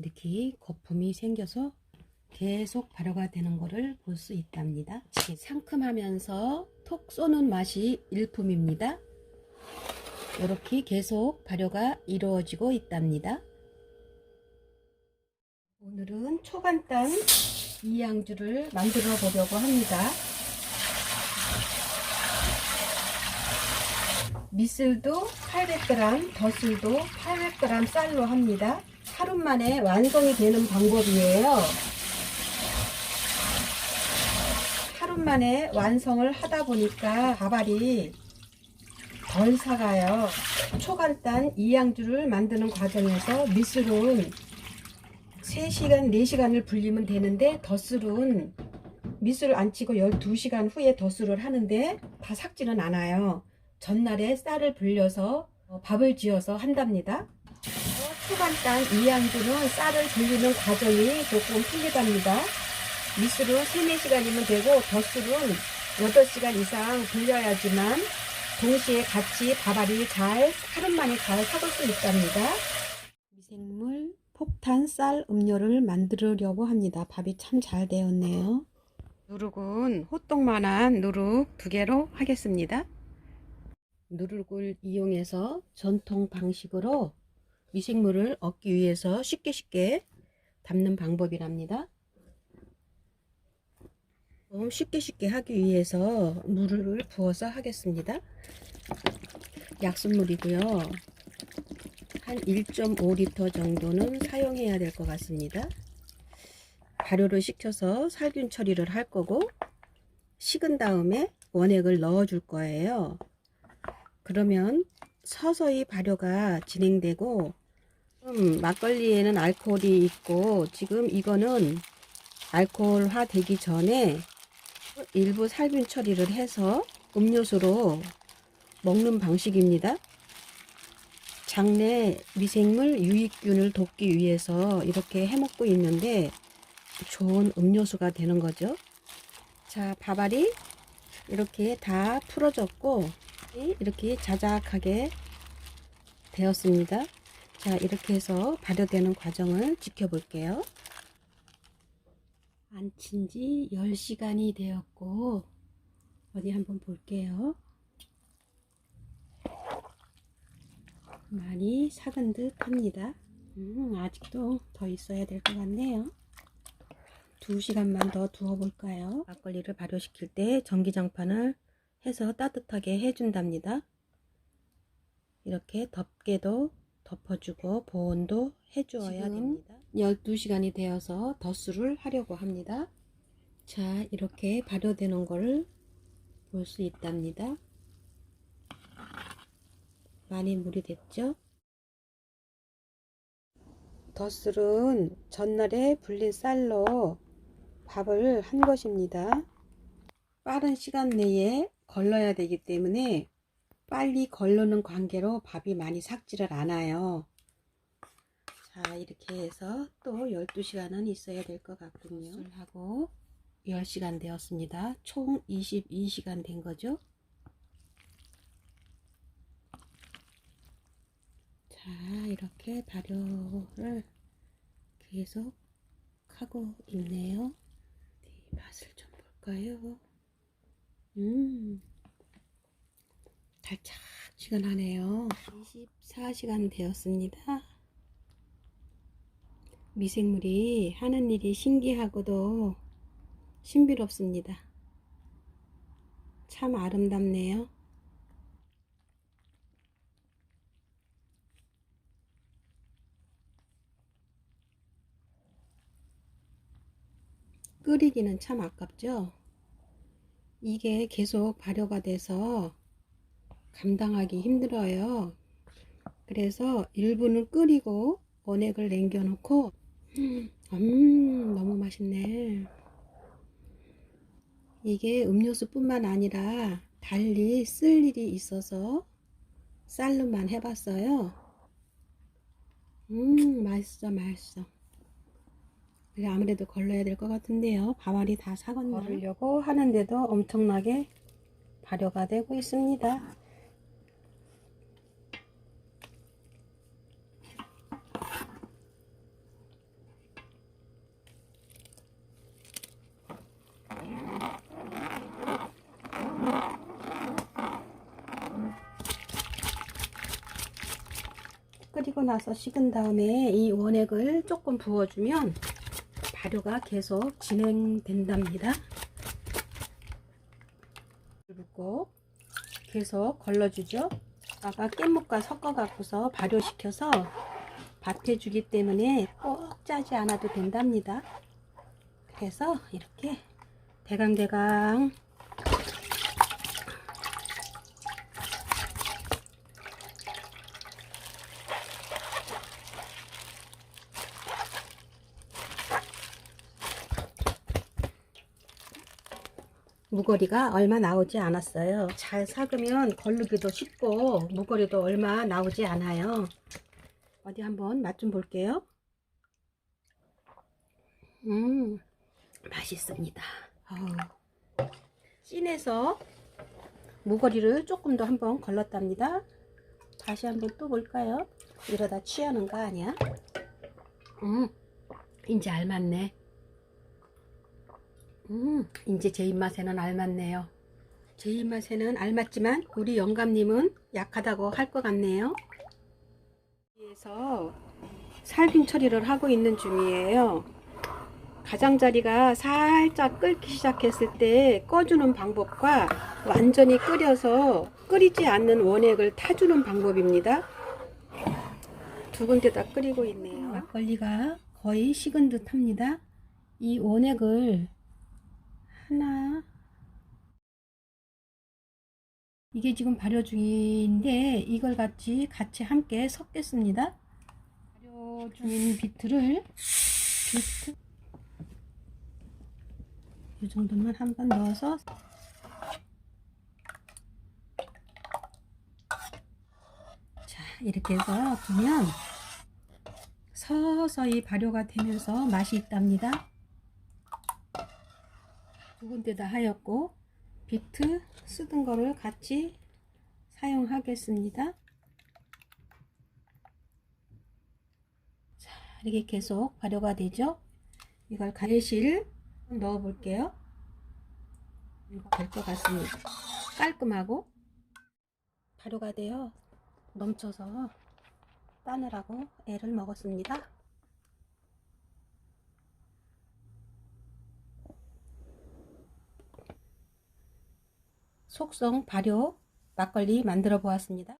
이렇게 거품이 생겨서 계속 발효가 되는 것을 볼 수 있답니다. 상큼하면서 톡 쏘는 맛이 일품입니다. 이렇게 계속 발효가 이루어지고 있답니다. 오늘은 초간단 이양주를 만들어 보려고 합니다. 미슬도 800g, 덧슬도 800g 쌀로 합니다. 하루 만에 완성이 되는 방법이에요. 하루 만에 완성을 하다 보니까 밥알이 덜 사가요. 초간단 이양주를 만드는 과정에서 미술은 3시간, 4시간을 불리면 되는데 덧술은 미술 안 치고 12시간 후에 덧술을 하는데 다 삭지는 않아요. 전날에 쌀을 불려서 어, 밥을 지어서 한답니다. 어, 초간단 이양주는 쌀을 불리는 과정이 조금 틀리답니다. 미술은 3, 4시간이면 되고 덧술은 8시간 이상 불려야지만 동시에 같이 밥알이 잘 하루 만에 잘 삭을 수 있답니다. 미생물 폭탄 쌀 음료를 만들려고 합니다. 밥이 참 잘 되었네요. 누룩은 호떡만한 누룩 두 개로 하겠습니다. 누룩을 이용해서 전통 방식으로 미생물을 얻기 위해서 쉽게 쉽게 담는 방법이랍니다. 좀 쉽게 쉽게 하기 위해서 물을 부어서 하겠습니다. 약수물이고요. 한 1.5리터 정도는 사용해야 될 것 같습니다. 발효를 시켜서 살균 처리를 할 거고 식은 다음에 원액을 넣어 줄 거예요. 그러면 서서히 발효가 진행되고 음, 막걸리에는 알코올이 있고 지금 이거는 알코올화 되기 전에 일부 살균 처리를 해서 음료수로 먹는 방식입니다. 장내 미생물 유익균을 돕기 위해서 이렇게 해먹고 있는데 좋은 음료수가 되는 거죠. 자, 밥알이 이렇게 다 풀어졌고 이렇게 자작하게 되었습니다. 자, 이렇게 해서 발효되는 과정을 지켜볼게요. 안친 지 10시간이 되었고 어디 한번 볼게요. 많이 삭은 듯 합니다. 음, 아직도 더 있어야 될 것 같네요. 2시간만 더 두어 볼까요? 막걸리를 발효시킬 때 전기장판을 해서 따뜻하게 해준답니다. 이렇게 덮개도 덮어주고 보온도 해주어야 됩니다. 12시간이 되어서 덧술을 하려고 합니다. 자, 이렇게 발효되는 거를 볼 수 있답니다. 많이 물이 됐죠? 덧술은 전날에 불린 쌀로 밥을 한 것입니다. 빠른 시간 내에 걸러야 되기 때문에 빨리 걸르는 관계로 밥이 많이 삭지를 않아요. 자, 이렇게 해서 또 12시간은 있어야 될 것 같군요. 하고 10시간 되었습니다. 총 22시간 된 거죠. 자, 이렇게 발효를 계속 하고 있네요. 네, 맛을 좀 볼까요? 음, 달짝지근하네요. 24시간 되었습니다. 미생물이 하는 일이 신기하고도 신비롭습니다. 참 아름답네요. 끓이기는 참 아깝죠? 이게 계속 발효가 돼서 감당하기 힘들어요. 그래서 일부는 끓이고 원액을 남겨 놓고 음 너무 맛있네. 이게 음료수뿐만 아니라 달리 쓸 일이 있어서 쌀로만 해봤어요. 음 맛있어 맛있어. 그래 아무래도 걸러야 될 것 같은데요. 밥알이 다 삭았나? 걸으려고 하는데도 엄청나게 발효가 되고 있습니다. 끓이고 나서 식은 다음에 이 원액을 조금 부어주면 발효가 계속 진행된답니다. 붓고 계속 걸러주죠. 아까 깻묵과 섞어 갖고서 발효시켜서 밭에 주기 때문에 꼭 짜지 않아도 된답니다. 그래서 이렇게 대강대강 무거리가 얼마 나오지 않았어요. 잘 삭으면 걸르기도 쉽고 무거리도 얼마 나오지 않아요. 어디 한번 맛 좀 볼게요. 음, 맛있습니다. 어우, 찐해서 무거리를 조금 더 한번 걸렀답니다. 다시 한번 또 볼까요? 이러다 취하는 거 아니야? 음, 이제 알맞네. 음, 이제 제 입맛에는 알맞네요. 제 입맛에는 알맞지만 우리 영감님은 약하다고 할 것 같네요. 여기에서 살균 처리를 하고 있는 중이에요. 가장자리가 살짝 끓기 시작했을 때 꺼주는 방법과 완전히 끓여서 끓이지 않는 원액을 타주는 방법입니다. 두 군데 다 끓이고 있네요. 막걸리가 거의 식은 듯 합니다. 이 원액을 하나 이게 지금 발효 중인데 이걸 같이 같이 함께 섞겠습니다. 발효 중인 비트를 비트 이 정도만 한번 넣어서 자 이렇게 해서 두면 서서히 발효가 되면서 맛이 있답니다. 두 군데 다 하였고 비트 쓰던 거를 같이 사용하겠습니다. 자, 이렇게 계속 발효가 되죠. 이걸 가래실 넣어 볼게요. 될 것 같습니다. 깔끔하고 발효가 되어 넘쳐서 따느라고 애를 먹었습니다. 속성 발효 막걸리 만들어 보았습니다.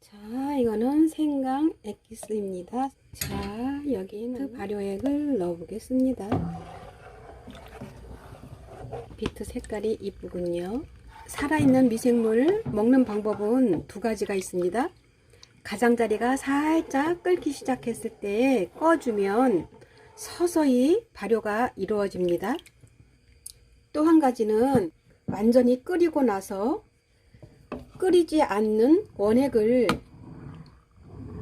자, 이거는 생강 엑기스입니다. 자, 여기는 발효액을 넣어 보겠습니다. 비트 색깔이 이쁘군요. 살아있는 미생물 먹는 방법은 두 가지가 있습니다. 가장자리가 살짝 끓기 시작했을 때 꺼주면 서서히 발효가 이루어집니다. 또 한 가지는 완전히 끓이고 나서 끓이지 않는 원액을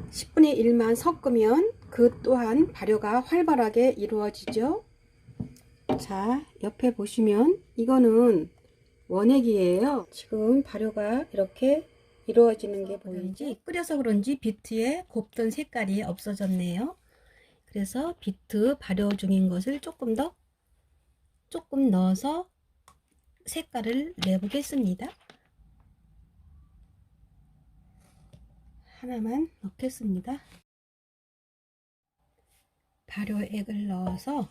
10분의 1만 섞으면 그 또한 발효가 활발하게 이루어지죠. 자, 옆에 보시면 이거는 원액이에요. 지금 발효가 이렇게 이루어지는 게 보이지? 끓여서 그런지 비트에 곱던 색깔이 없어졌네요. 그래서 비트 발효 중인 것을 조금 더 조금 넣어서 색깔을 내보겠습니다. 하나만 넣겠습니다. 발효액을 넣어서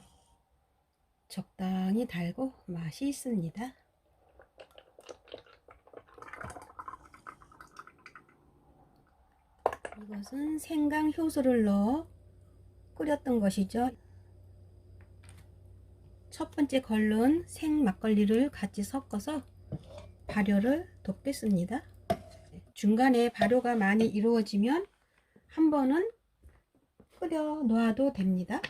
적당히 달고 맛이 있습니다. 이것은 생강 효소를 넣어 끓였던 것이죠. 첫 번째 걸른 생 막걸리를 같이 섞어서 발효를 돕겠습니다. 중간에 발효가 많이 이루어지면 한 번은 끓여 놓아도 됩니다.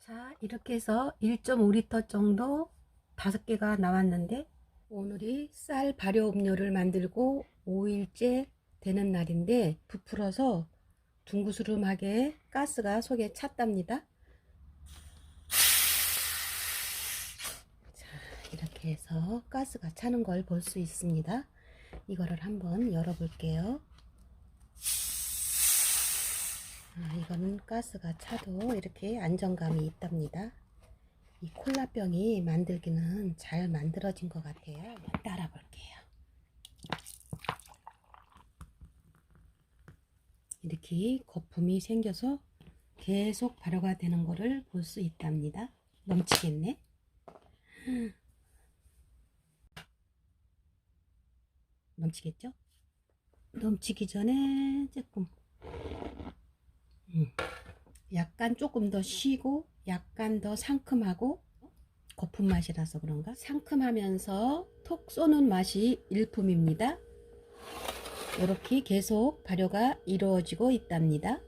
자, 이렇게 해서 1.5리터 정도 5개가 나왔는데 오늘이 쌀 발효 음료를 만들고 5일째 되는 날인데 부풀어서 둥구스름하게 가스가 속에 찼답니다. 자, 이렇게 해서 가스가 차는 걸 볼 수 있습니다. 이거를 한번 열어볼게요. 아, 이거는 가스가 차도 이렇게 안정감이 있답니다. 이 콜라병이 만들기는 잘 만들어진 것 같아요. 따라 볼게요. 이렇게 거품이 생겨서 계속 발효가 되는 거를 볼수 있답니다. 넘치겠네. 넘치겠죠? 넘치기 전에 조금 음, 약간 조금 더 쉬고 약간 더 상큼하고 거품 맛이라서 그런가 상큼하면서 톡 쏘는 맛이 일품입니다. 이렇게 계속 발효가 이루어지고 있답니다.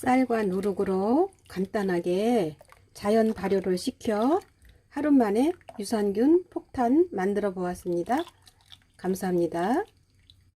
쌀과 누룩으로 간단하게 자연 발효를 시켜 하루 만에 유산균 폭탄 만들어 보았습니다. 감사합니다.